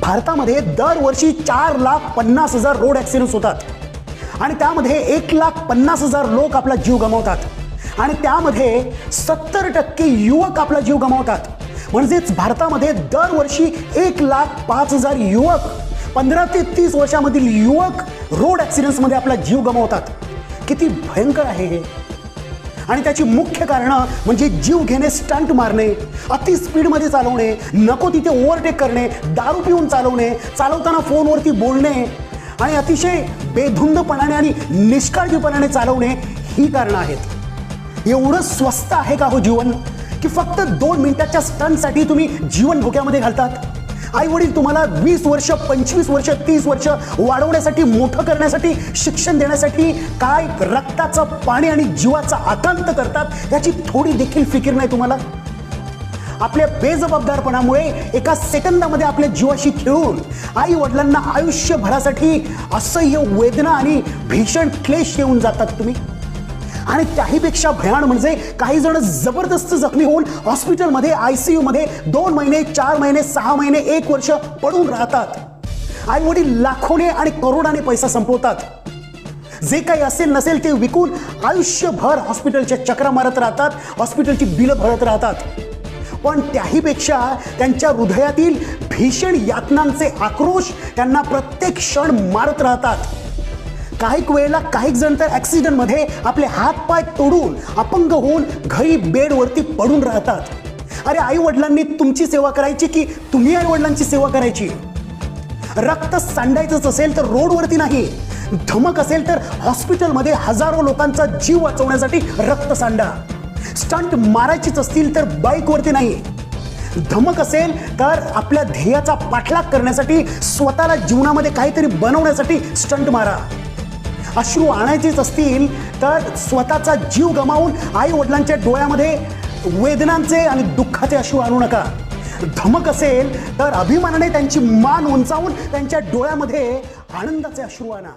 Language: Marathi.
भारतामध्ये दरवर्षी चार लाख पन्नास हजार रोड ॲक्सिडेंट्स होतात. आणि त्यामध्ये एक लाख पन्नास हजार लोक आपला जीव गमावतात. आणि त्यामध्ये सत्तर टक्के युवक आपला जीव गमावतात. म्हणजेच भारतामध्ये दरवर्षी एक लाख पाच हजार युवक पंधरा ते तीस वर्षामधील युवक रोड ॲक्सिडेंट्समध्ये आपला जीव गमावतात. किती भयंकर आहे हे. आणि त्याची मुख्य कारणं म्हणजे जीव घेणे स्टंट मारणे अति स्पीडमध्ये चालवणे नको तिथे ओव्हरटेक करणे दारू पिऊन चालवणे चालवताना फोनवरती बोलणे आणि अतिशय बेधुंदपणाने आणि निष्काळजीपणाने चालवणे ही कारणं आहेत. एवढं स्वस्त आहे का हो जीवन? की फक्त दोन मिनिटाच्या स्टंटसाठी तुम्ही जीवन धोक्यामध्ये घालतात? आई वडील तुम्हाला वीस वर्ष पंचवीस वर्ष तीस वर्ष वाढवण्यासाठी मोठं करण्यासाठी शिक्षण देण्यासाठी काय रक्ताचं पाणी आणि जीवाचा आकांत करतात याची थोडी देखील फिकीर नाही तुम्हाला? आपल्या बेजबाबदारपणामुळे एका सेकंदामध्ये आपल्या जीवाशी खेळून आई वडिलांना आयुष्यभरासाठी असह्य वेदना आणि भीषण क्लेश येऊन जातात तुम्ही. आणि त्याहीपेक्षा भयान म्हणजे काही जण जबरदस्त जखमी होऊन हॉस्पिटलमध्ये आय सी यूमध्ये दोन महिने चार महिने सहा महिने एक वर्ष पडून राहतात. आई वडील लाखोने आणि करोडाने पैसा संपवतात. जे काही असेल नसेल ते विकून आयुष्यभर हॉस्पिटलच्या चक्रा मारत राहतात हॉस्पिटलची बिलं भरत राहतात. पण त्याहीपेक्षा त्यांच्या हृदयातील भीषण यातनांचे आक्रोश त्यांना प्रत्येक क्षण मारत राहतात. काही वेळेला काही जण तर ॲक्सिडेंटमध्ये आपले हात पाय तोडून अपंग होऊन घरी बेडवरती पडून राहतात. अरे आई वडिलांनी तुमची सेवा करायची की तुम्ही आई वडिलांची सेवा करायची? रक्त सांडायचंच असेल तर रोडवरती नाही. धमक असेल तर हॉस्पिटलमध्ये हजारो लोकांचा जीव वाचवण्यासाठी रक्त सांडा. स्टंट मारायचीच असतील तर बाईकवरती नाही. धमक असेल तर आपल्या ध्येयाचा पाठलाग करण्यासाठी स्वतःला जीवनामध्ये काहीतरी बनवण्यासाठी स्टंट मारा. अश्रू आणायचेच असतील तर स्वतःचा जीव गमावून आई वडिलांच्या डोळ्यामध्ये वेदनांचे आणि दुःखाचे अश्रू आणू नका. धमक असेल तर अभिमानाने त्यांची मान उंचावून त्यांच्या डोळ्यामध्ये आनंदाचे अश्रू आणा.